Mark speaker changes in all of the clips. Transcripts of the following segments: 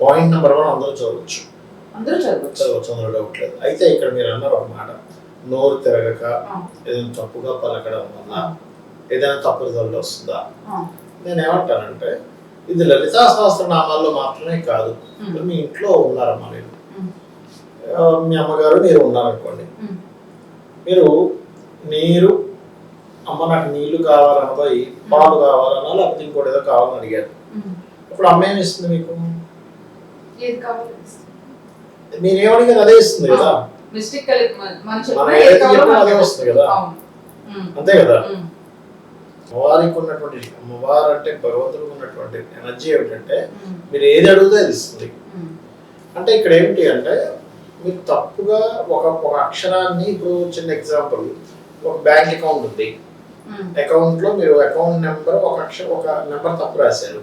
Speaker 1: Point number one అందరూ చదవచ్చు.
Speaker 2: అందరూ చదవచ్చు.
Speaker 1: చదవచ్చు అందులో డౌట్ లేదు. అయితే ఇక్కడ మీరు అన్నారు ఒక మాట. నోరు తిరగక ఏదైనా తప్పుగా పలకడం వల్ల ఏదైనా తప్పు రిజల్ట్ వస్తుందా? నేను ఏమంటానంటే ఇది లలితా సహస్రనామాల్లో మాత్రమే కాదు. మీ ఇంట్లో ఉన్నారమ్మా ఆ, మీ అమ్మగారు మీరు ఉన్నారనుకోండి. మీరు నీరు అమ్మ నాకు నీళ్ళు కావాలన్నదో ఈ పాలు కావాలన్నా లేకపోతే ఇంకోటి ఏదో కావాలని అడిగారు. ఇప్పుడు అమ్మ ఏమి ఇస్తుంది మీకు?
Speaker 2: ఏది కావాలి
Speaker 1: మీరు ఏమడిగారు అదే ఇస్తుంది కదా.
Speaker 2: మిస్టేక్ మన-
Speaker 1: ఏది చెప్పినా అదే వస్తుంది కదా. అంతే కదా. అమ్మవారికి ఉన్నటువంటి అమ్మవారు అంటే భగవంతుడికి ఉన్నటువంటి ఎనర్జీ ఏమిటంటే మీరు ఏది అడిగితే అది ఇస్తుంది. అంటే ఇక్కడ ఏమిటి అంటే మీరు తప్పుగా ఒక ఒక అక్షరాన్ని ఇప్పుడు చిన్న ఎగ్జాంపుల్ ఒక బ్యాంక్ అకౌంట్ ఉంది. అకౌంట్లో మీరు అకౌంట్ నెంబర్ ఒక అక్షరం ఒక నెంబర్ తప్పు రాశారు.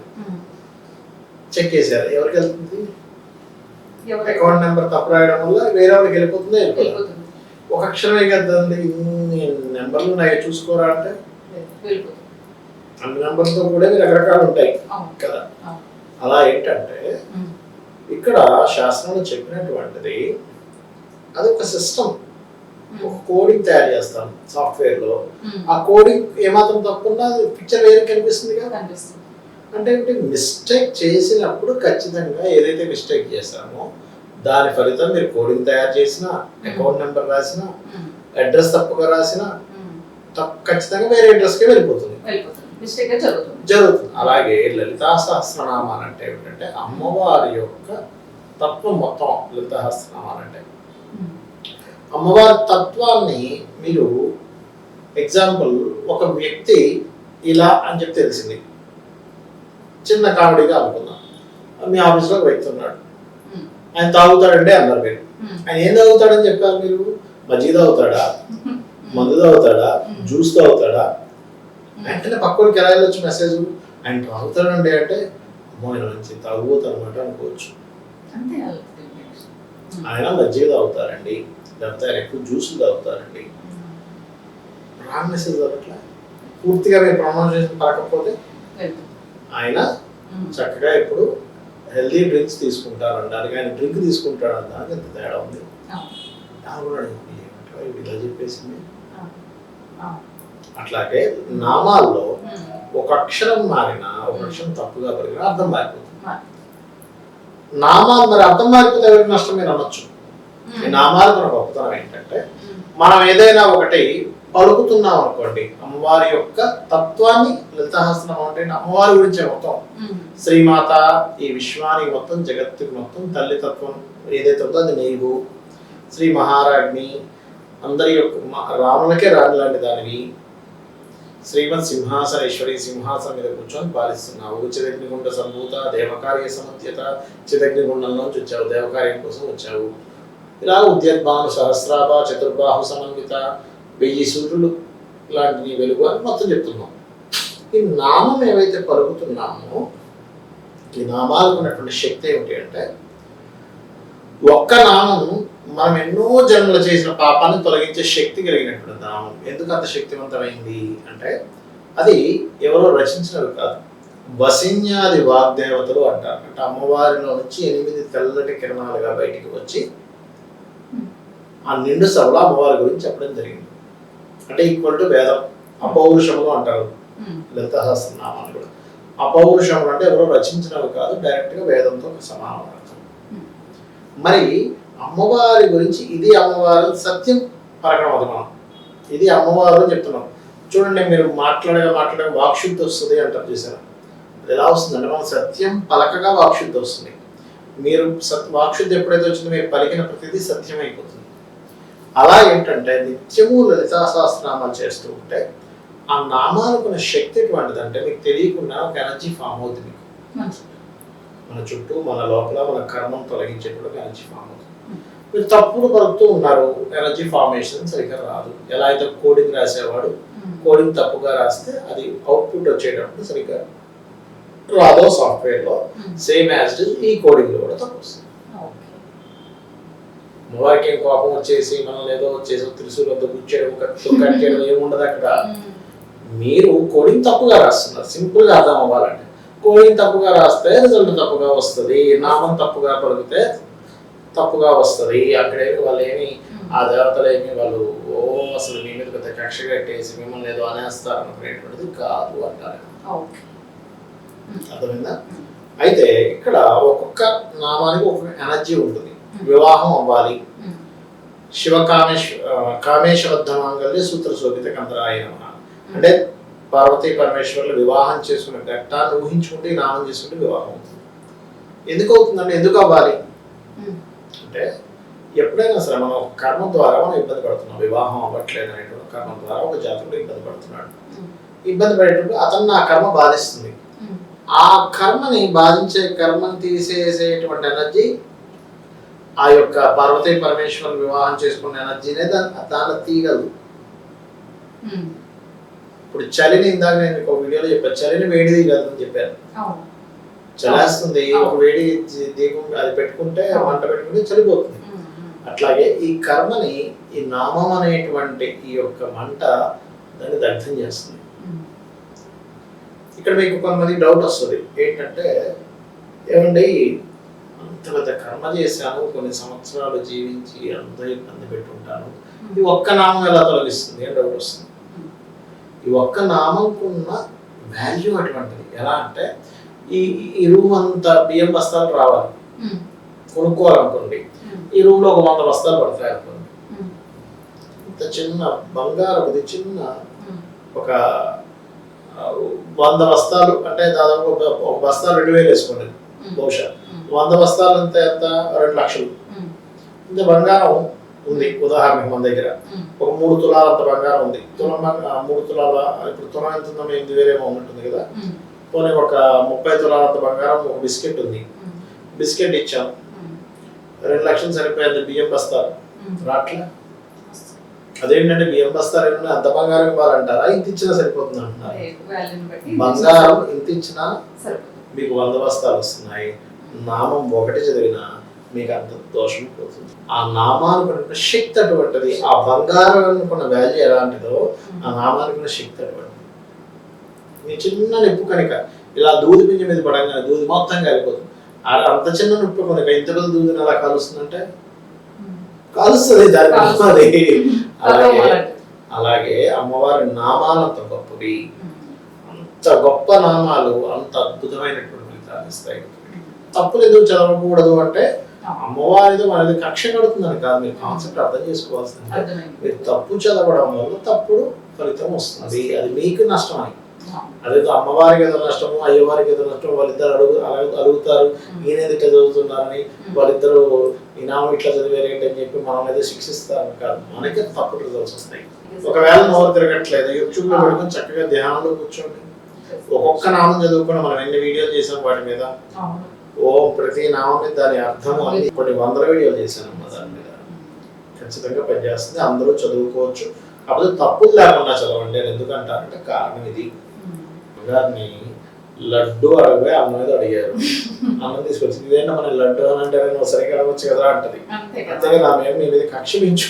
Speaker 1: చెక్ చేశారు? ఎవరికి వెళ్తుంది? అకౌంట్ నెంబర్ తప్పు రాయడం వల్ల వేరే వాళ్ళకి వెళ్ళిపోతుందో ఒక అక్షరమే కదండి ఇన్ని నెంబర్లు ఉన్నాయి చూసుకోరా అంటే? అన్ని నెంబర్తో కూడా రకరకాలు ఉంటాయి కదా. అలా ఏంటంటే ఇక్కడ శాస్త్రంలో చెప్పినటువంటిది అది ఒక సిస్టమ్ ఒక కోడింగ్ తయారు చేస్తాం
Speaker 2: సాఫ్ట్వేర్లో.
Speaker 1: ఆ కోడింగ్ ఏమాత్రం తప్పున్నా పిక్చర్ వేరే కనిపిస్తుంది కదా? అంటే ఏంటి? మిస్టేక్ చేసినప్పుడు ఖచ్చితంగా ఏదైతే మిస్టేక్ చేశామో దాని ఫలితం మీరు కోడింగ్ తయారు చేసినా అకౌంట్ నెంబర్ రాసినా అడ్రస్ తప్పుగా రాసినా ఖచ్చితంగా వేరే అడ్రస్కే వెళ్ళిపోతుంది.
Speaker 2: జరుగుతుంది.
Speaker 1: అలాగే లలితా సహస్రనామాలు అంటే ఏమిటంటే అమ్మవారి యొక్క తత్వం మొత్తం లలితా సహస్రనామాలు అంటే.
Speaker 2: ఉమ్,
Speaker 1: అమ్మవారి తత్వాన్ని మీరు ఎగ్జాంపుల్ ఒక వ్యక్తి ఇలా అని చెప్పి తెలిసింది. చిన్న కామెడీగా అనుకుందాం. మీ ఆఫీస్లో వ్యక్తి ఉన్నాడు. ఆయన తాగుతాడండి అన్నారు మీరు. ఆయన ఏం తాగుతాడని చెప్పారు మీరు? మజ్జిగ తాగుతాడా? మందు తాగుతాడా? జ్యూస్ తాగుతాడా? వెంటనే పక్కడికి ఎలా వెళ్ళొచ్చు మెసేజ్ ఆయన తాగుతాడండి అంటే అమ్మో ఆయన మంచి అనమాట అనుకోవచ్చు. ఆయన మజ్జిగ తాగుతారండి లేకపోతే ఆయన ఎక్కువ జ్యూసులు తాగుతారండి. రాంగ్ మెసేజ్ అట్లా. పూర్తిగా మీరు ప్రమోషన్
Speaker 2: వెళ్ళిపోతుంది.
Speaker 1: ఆయన చక్కగా ఇప్పుడు హెల్దీ డ్రింక్స్ తీసుకుంటారండి అది ఆయన డ్రింక్ తీసుకుంటాడంట అని ఎంత తేడా ఉంది. ఇలా చెప్పేసింది. అట్లాగే నామాల్లో ఒక అక్షరం మారినా ఒక అక్షరం తప్పుగా పెరిగినా అర్థం మారిపోతుంది.
Speaker 2: మరి.
Speaker 1: నామాలు మరి అర్థం మారిపోతే ఎవరికి నష్టం? మీరు అనొచ్చు. ఈ నామాలు మన గొప్పతనం ఏంటంటే మనం ఏదైనా ఒకటి పలుకుతున్నాం అనుకోండి అమ్మవారి యొక్క తత్వాన్ని లలితాహస్తం అంటే అమ్మవారి గురించి మొత్తం. శ్రీమాత ఈ విశ్వానికి మొత్తం జగత్తుకి మొత్తం తల్లి తత్వం ఏదైతే ఉందో అది నీవు. శ్రీ మహారాజ్ని అందరి యొక్క రాములకే రాణి లాంటి దానివి. శ్రీమద్ సింహాసనేశ్వరి సింహాసనం మీద కూర్చొని పాలిస్తున్నావు. చిదగ్నిగుండ సంభూత దేవకార్య సమత్యత చిదగ్నిగుండంలోంచి వచ్చావు దేవకార్యం కోసం వచ్చావు. ఇలా ఉద్యద్భాను సహస్రాభ చతుర్బాహు సమన్విత వెయ్యి సూర్యులు లాంటి నీ వెలుగు అని మొత్తం చెప్తున్నాం. ఈ నామం ఏవైతే పలుకుతున్నామో ఈ నామాలకు ఉన్నటువంటి శక్తి ఏమిటి అంటే ఒక్క నామం మనం ఎన్నో జన్మలు చేసిన పాపాన్ని తొలగించే శక్తి కలిగినటువంటి నామం. ఎందుకు అంత శక్తివంతమైంది అంటే అది ఎవరో రచించినవి కాదు. వసిన్యాది వాగ్దేవతలు అంటారు. అంటే అమ్మవారిలో నుంచి ఎనిమిది తెల్లటి కిరణాలుగా బయటికి వచ్చి ఆ నిండు సభలో అమ్మవారి గురించి చెప్పడం జరిగింది. అంటే ఈక్వల్ టు వేదం. అపౌరుషములు అంటారు.
Speaker 2: ఉమ్,
Speaker 1: లలిత సహస్రనామాలు కూడా. అపౌరుషములు అంటే ఎవరో రచించినవి కాదు డైరెక్ట్గా వేదంతో సమానం మరి అమ్మవారి గురించి ఇది అమ్మవారు సత్యం అది మనం. ఇది అమ్మవారు అని చెప్తున్నాం. చూడండి మీరు మాట్లాడగా మాట్లాడగా వాక్శుద్ధి వస్తుంది అంటారు చూసారా? అది ఎలా వస్తుందంటే మనం సత్యం పలకగా వాక్శుద్ధి వస్తుంది. మీరు సత్ వాక్శుద్ధి ఎప్పుడైతే వచ్చిందో మీరు పలికిన ప్రతిదీ సత్యం అయిపోతుంది అలా ఏంటంటే నిత్యము లలితా సహస్రనామాలు చేస్తూ ఉంటే ఆ నామాలకున్న శక్తి ఎటువంటిది అంటే మీకు తెలియకుండా ఒక ఎనర్జీ ఫామ్ అవుతుంది. మన చుట్టూ మన లోపల మన కర్మం తొలగించేటువంటి ఎనర్జీ ఫామ్ అవుతుంది. మీరు తప్పుడు పలుకుతూ ఉన్నారు ఎనర్జీ ఫార్మేషన్ సరిగ్గా రాదు. ఎలా అయితే కోడింగ్ రాసేవాడు కోడింగ్ తప్పుగా రాస్తే అది అవుట్పుట్ వచ్చేటప్పుడు సరిగ్గా రాదో సాఫ్ట్వేర్లో సేమ్ యాజ్ ఈ కోడింగ్లో కూడా తప్పు వస్తుంది. ఏం కోపం వచ్చేసి మనం ఏదో వచ్చేసి త్రిశూలు వద్ద కూర్చేయడం కత్తితో కట్ చేయడం ఏముండదు అక్కడ. మీరు కోడింగ్ తప్పుగా రాస్తున్నారు. సింపుల్గా అర్థం అవ్వాలంటే కోయిన్ తప్పుగా రాస్తే రిజల్ట్ తప్పుగా వస్తుంది నామం తప్పుగా పలికితే తప్పుగా వస్తుంది. అక్కడేమి వాళ్ళు ఏమి ఆ దేవతలు ఏమి వాళ్ళు ఓ అసలు మీ మీద పెద్ద కక్ష కట్టేసి మిమ్మల్ని ఏదో అనేస్తారు అనుకునేటువంటిది కాదు అంటారు. అర్థమైందా? అయితే ఇక్కడ ఒక్కొక్క నామానికి ఒక్కొక్క ఎనర్జీ ఉంటుంది. వివాహం అవ్వాలి. శివ కామేశ్ ఆ, కామేశ్వరద్ధమాంగల్య సూత్ర శోభిత కందరాయ అంటే పార్వతీ పరమేశ్వర్లు వివాహం చేసుకునే ఘట్టాన్ని ఊహించుకుంటే నామం చేసుకుంటే వివాహం అవుతుంది. ఎందుకు అవుతుందండి? ఎందుకు అవ్వాలి? అంటే ఎప్పుడైనా సరే మనం ఒక కర్మ ద్వారా మనం ఇబ్బంది పడుతున్నాం. వివాహం అవ్వట్లేదు అనేటువంటి కర్మ ద్వారా ఒక జాతకుడు ఇబ్బంది పడుతున్నాడు. ఇబ్బంది పడేటప్పుడు అతను ఆ కర్మ బాధిస్తుంది. ఆ కర్మని బాధించే కర్మని తీసేసేటువంటి ఎనర్జీ ఆ యొక్క పార్వతీ పరమేశ్వరం వివాహం చేసుకునే ఎనర్జీనే దాన్ని దాన్ని తీయగలదు ఇప్పుడు చలిని ఇందాక నేను ఒక వీడియోలో చెప్పాను. చలిని వేడి తీయగలదు అని చెప్పాను. చలేస్తుంది. ఒక వేడి దీపం అది పెట్టుకుంటే మంట పెట్టుకుంటే చలిపోతుంది. అట్లాగే ఈ కర్మని ఈ నామం అనేటువంటి ఈ యొక్క మంట దాన్ని దగ్ధం చేస్తుంది. ఇక్కడ మీకు కొంతమంది డౌట్ వస్తుంది. ఏంటంటే ఏమండి అంత పెద్ద కర్మ చేశాను కొన్ని సంవత్సరాలు జీవించి అంత ఇబ్బంది పెట్టుంటాను. ఈ ఒక్క నామం ఎలా తొలగిస్తుంది అని డౌట్ వస్తుంది. ఈ ఒక్క నామంకున్న వాల్యూ అటువంటిది ఎలా అంటే ఈ ఈ రూమ్ అంతా బియ్యం బస్తాలు రావాలి. కొనుక్కోవాలనుకోండి. ఈ రూమ్లో ఒక వంద బస్తాలు పడతాయి అనుకోండి. ఇంత చిన్న బంగారం చిన్న ఒక వంద బస్తాలు అంటే దాదాపు ఒక- ఒక బస్తా రెండు వేలు వేసుకోండి బహుశా. వంద బస్తాలు అంతే ఎంత? రెండు లక్షలు. ఇంత బంగారం ఉంది ఉదాహరణకి మన దగ్గర. ఒక మూడు తులాల అంత బంగారం ఉంది. తులం మూడు తులాల ఇప్పుడు తులం ఎంత ఉందో ఎనిమిది వేలేమో ఉంటుంది కదా. పోనీ ఒక ముప్పై తులాల అంత బంగారం ఒక బిస్కెట్ ఉంది. బిస్కెట్ ఇచ్చాం. రెండు లక్షలు సరిపోయింది బియ్యం బస్తాలు. రాట్లే? అదేంటంటే బియ్యం ఏంటంటే అంత బంగారం ఇవ్వాలంటారా? ఇంత ఇచ్చినా సరిపోతుంది అంటున్నారు బంగారం ఇంత ఇచ్చినా మీకు వంద బస్తాలు వస్తున్నాయి. నామం ఒకటి చదివినా మీకు అంత దోషం పోతుంది. ఆ నామానికి ఉన్న శక్తి అటువంటిది ఆ బంగారం అనుకున్న వాల్యూ ఎలాంటిదో ఆ నామానికి ఉన్న శక్తి అటువంటిది. మీ చిన్న నిప్పు కనుక ఇలా దూది పింజ మీద పడంగానే దూది మొత్తం కాలిపోతుంది. అంత చిన్న నిప్పు కనుక ఇంత పెద్ద దూదిని ఎలా కాలుస్తుందంటే? కాలుస్తుంది దాని అలాగే
Speaker 2: అలాగే.
Speaker 1: అలాగే అమ్మవారి నామాలు అంత గొప్పవి. అంత గొప్ప నామాలు అంత అద్భుతమైనటువంటి ఫలితాలు ఇస్తాయి. తప్పులు ఎందుకు చదవకూడదు అంటే అమ్మవారితో మనది కక్ష కడుతుందని కాదు. మీరు కాన్సెప్ట్ అర్థం చేసుకోవాల్సింది. మీరు తప్పు చదవడం వల్ల తప్పుడు ఫలితం వస్తుంది. అది మీకు నష్టం అని. అదే అమ్మవారికి ఏదో నష్టము అయ్యవారికి ఏదో నష్టం వాళ్ళిద్దరు అడుగు అడుగు- అడుగుతారు. ఈయన ఎందుకు చదువుతున్నారని వాళ్ళిద్దరు ఈ నామం ఇట్లా చదివారు ఏంటి అని చెప్పి మనం ఏదో శిక్షిస్తారని కాదు. మనకే తప్పుడు రిజల్ట్స్ వస్తాయి. ఒకవేళ నోరు తిరగట్లేదు యూట్యూబ్లో పెట్టుకొని చక్కగా ధ్యానంలో కూర్చోండి. ఒక్కొక్క నామం చదువుకుని మనం ఎన్ని వీడియోలు చేసాం వాటి మీద? ఓ ప్రతి నామం మీద దాని అర్థం అన్ని కొన్ని వందల వీడియోలు చేశానమ్మా దాని మీద. ఖచ్చితంగా పనిచేస్తుంది అందరూ చదువుకోవచ్చు. కాకపోతే తప్పులు లేకుండా చదవండి అని ఎందుకంటారంటే కారణం ఇది. గారిని లడ్డు అడగబోయి అన్నం మీద అడిగారు. అన్నం తీసుకొచ్చి ఇదేంటో మన లడ్డు అని అంటే "నువ్వు సరిగ్గా అడగచ్చు కదా అంటది. అంతేగా నా మీద మీ మీద కక్ష పెంచు